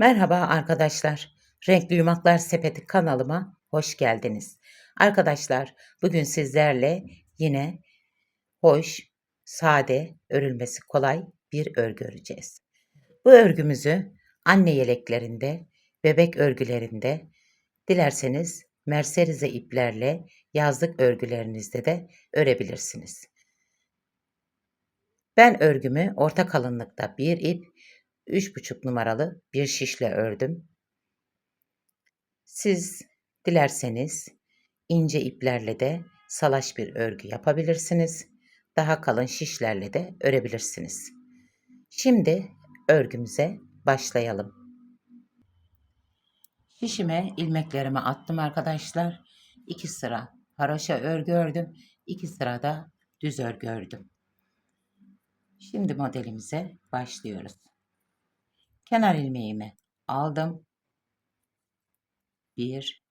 Merhaba arkadaşlar. Renkli Yumaklar Sepeti kanalıma hoş geldiniz. Arkadaşlar bugün sizlerle yine hoş, sade, örülmesi kolay bir örgü öreceğiz. Bu örgümüzü anne yeleklerinde, bebek örgülerinde, dilerseniz merserize iplerle yazlık örgülerinizde de örebilirsiniz. Ben örgümü orta kalınlıkta bir ip, 3,5 numaralı bir şişle ördüm. Siz dilerseniz ince iplerle de salaş bir örgü yapabilirsiniz. Daha kalın şişlerle de örebilirsiniz. Şimdi örgümüze başlayalım. Şişime ilmeklerimi attım arkadaşlar. 2 sıra haroşa örgü ördüm. 2 sırada düz örgü ördüm. Şimdi modelimize başlıyoruz. Kenar ilmeğimi aldım. 1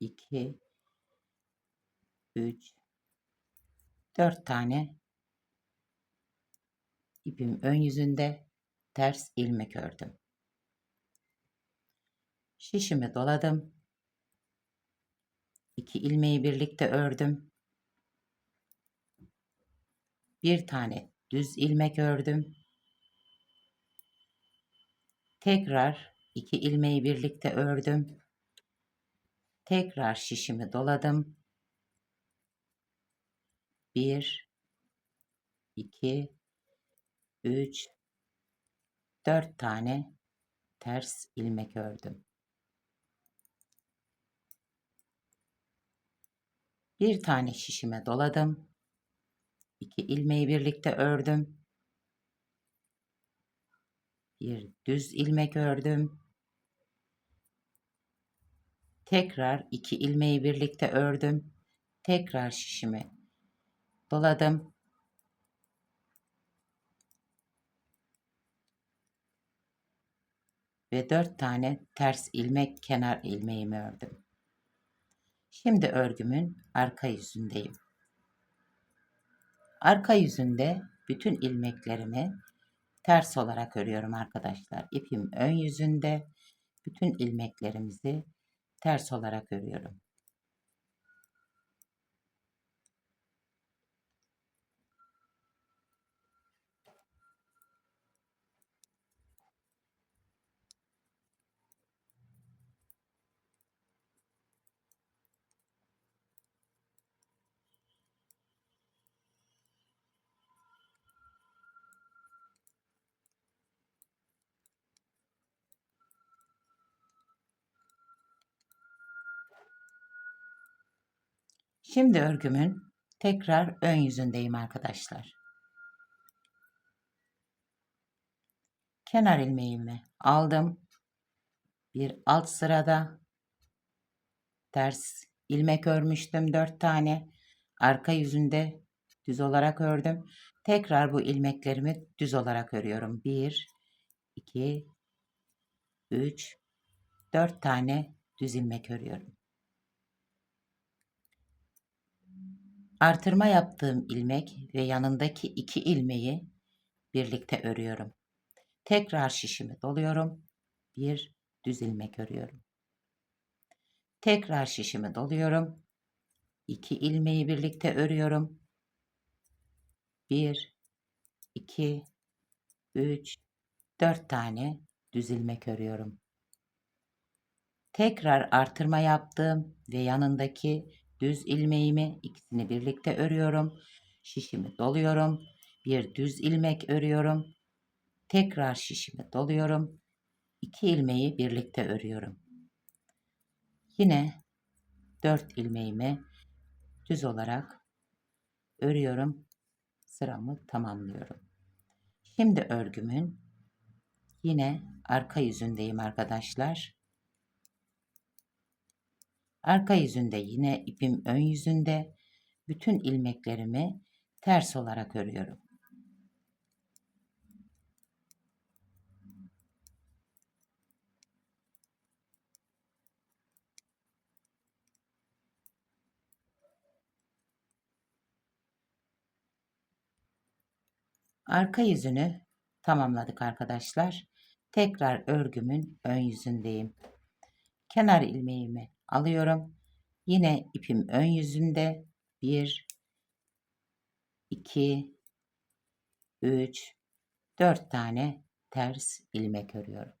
2 3 4 tane ipim ön yüzünde ters ilmek ördüm. Şişimi doladım. 2 ilmeği birlikte ördüm. Bir tane düz ilmek ördüm. Tekrar iki ilmeği birlikte ördüm. Tekrar şişimi doladım. Bir, iki, üç, dört tane ters ilmek ördüm. Bir tane şişime doladım. İki ilmeği birlikte ördüm bir düz ilmek ördüm. Tekrar iki ilmeği birlikte ördüm. Tekrar şişimi doladım. Ve dört tane ters ilmek kenar ilmeğimi ördüm. Şimdi örgümün arka yüzündeyim. Arka yüzünde bütün ilmeklerimi ters olarak örüyorum arkadaşlar. İpim ön yüzünde bütün ilmeklerimizi ters olarak örüyorum. Şimdi örgümün tekrar ön yüzündeyim arkadaşlar. Kenar ilmeğimi aldım. Bir alt sırada ters ilmek örmüştüm 4 tane. Arka yüzünde düz olarak ördüm. Tekrar bu ilmeklerimi düz olarak örüyorum. 1 2 3 4 tane düz ilmek örüyorum. Artırma yaptığım ilmek ve yanındaki iki ilmeği birlikte örüyorum. Tekrar şişimi doluyorum. Bir düz ilmek örüyorum. Tekrar şişimi doluyorum. İki ilmeği birlikte örüyorum. Bir, iki, üç, dört tane düz ilmek örüyorum. Tekrar artırma yaptım ve yanındaki düz ilmeğimi ikisini birlikte örüyorum. Şişimi doluyorum. Bir düz ilmek örüyorum. Tekrar şişimi doluyorum. İki ilmeği birlikte örüyorum. Yine dört ilmeğimi düz olarak örüyorum. Sıramı tamamlıyorum. Şimdi örgümün yine arka yüzündeyim arkadaşlar. Arka yüzünde yine ipim ön yüzünde bütün ilmeklerimi ters olarak örüyorum. Arka yüzünü tamamladık arkadaşlar. Tekrar örgümün ön yüzündeyim. Kenar ilmeğimi alıyorum. Yine ipim ön yüzünde 1 2 3 4 tane ters ilmek örüyorum.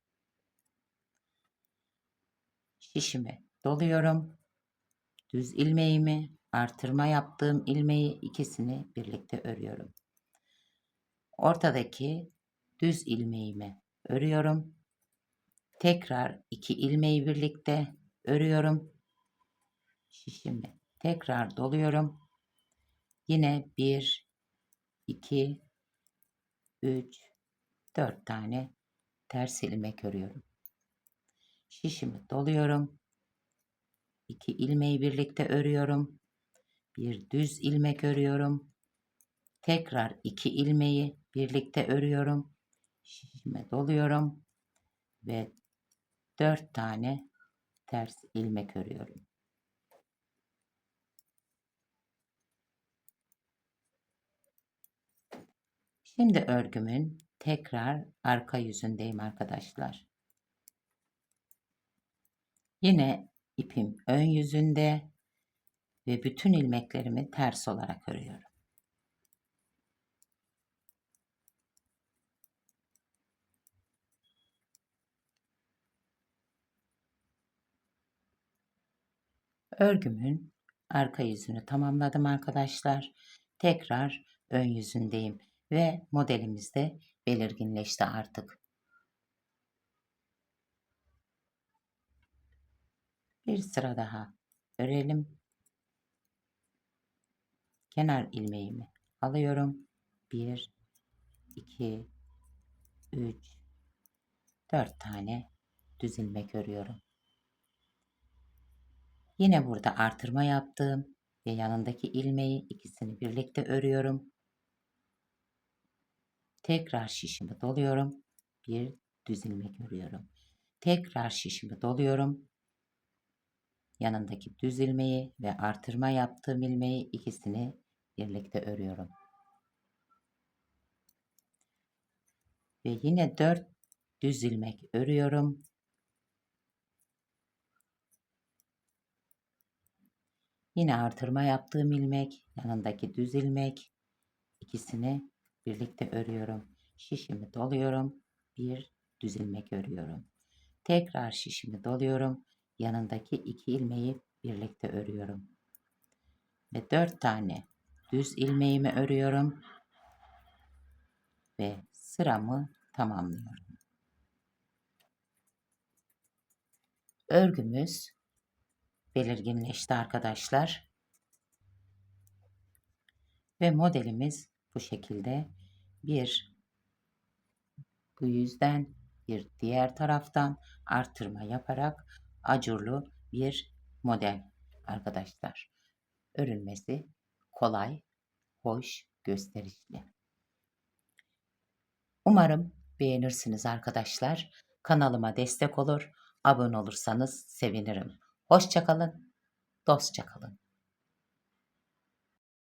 Şişimi doluyorum. Düz ilmeğimi, artırma yaptığım ilmeği ikisini birlikte örüyorum. Ortadaki düz ilmeğimi örüyorum. Tekrar iki ilmeği birlikte örüyorum. Şişimi tekrar doluyorum. Yine 1 2 3 4 tane ters ilmek örüyorum. Şişimi doluyorum. 2 ilmeği birlikte örüyorum. Bir düz ilmek örüyorum. Tekrar 2 ilmeği birlikte örüyorum. Şişime doluyorum ve 4 tane ters ilmek örüyorum. Şimdi örgümün tekrar arka yüzündeyim arkadaşlar. Yine ipim ön yüzünde ve bütün ilmeklerimi ters olarak örüyorum. Örgümün arka yüzünü tamamladım arkadaşlar. Tekrar ön yüzündeyim ve modelimiz de belirginleşti artık. Bir sıra daha örelim. Kenar ilmeğimi alıyorum. 1 2 3 4 tane düz ilmek örüyorum. Yine burada artırma yaptım ve yanındaki ilmeği ikisini birlikte örüyorum. Tekrar şişimi doluyorum. Bir düz ilmek örüyorum. Tekrar şişimi doluyorum. Yanındaki düz ilmeği ve artırma yaptığım ilmeği ikisini birlikte örüyorum. Ve yine 4 düz ilmek örüyorum. Yine artırma yaptığım ilmek, yanındaki düz ilmek ikisini birlikte örüyorum. Şişimi doluyorum. Bir düz ilmek örüyorum. Tekrar şişimi doluyorum. Yanındaki iki ilmeği birlikte örüyorum. Ve dört tane düz ilmeğimi örüyorum. Ve sıramı tamamlıyorum. Örgümüz belirginleşti arkadaşlar. Ve modelimiz bu şekilde bir bu yüzden bir diğer taraftan artırma yaparak acurlu bir model arkadaşlar. Örülmesi kolay, hoş, gösterişli. Umarım beğenirsiniz arkadaşlar. Kanalıma destek olur, abone olursanız sevinirim. Hoşçakalın, dostça kalın.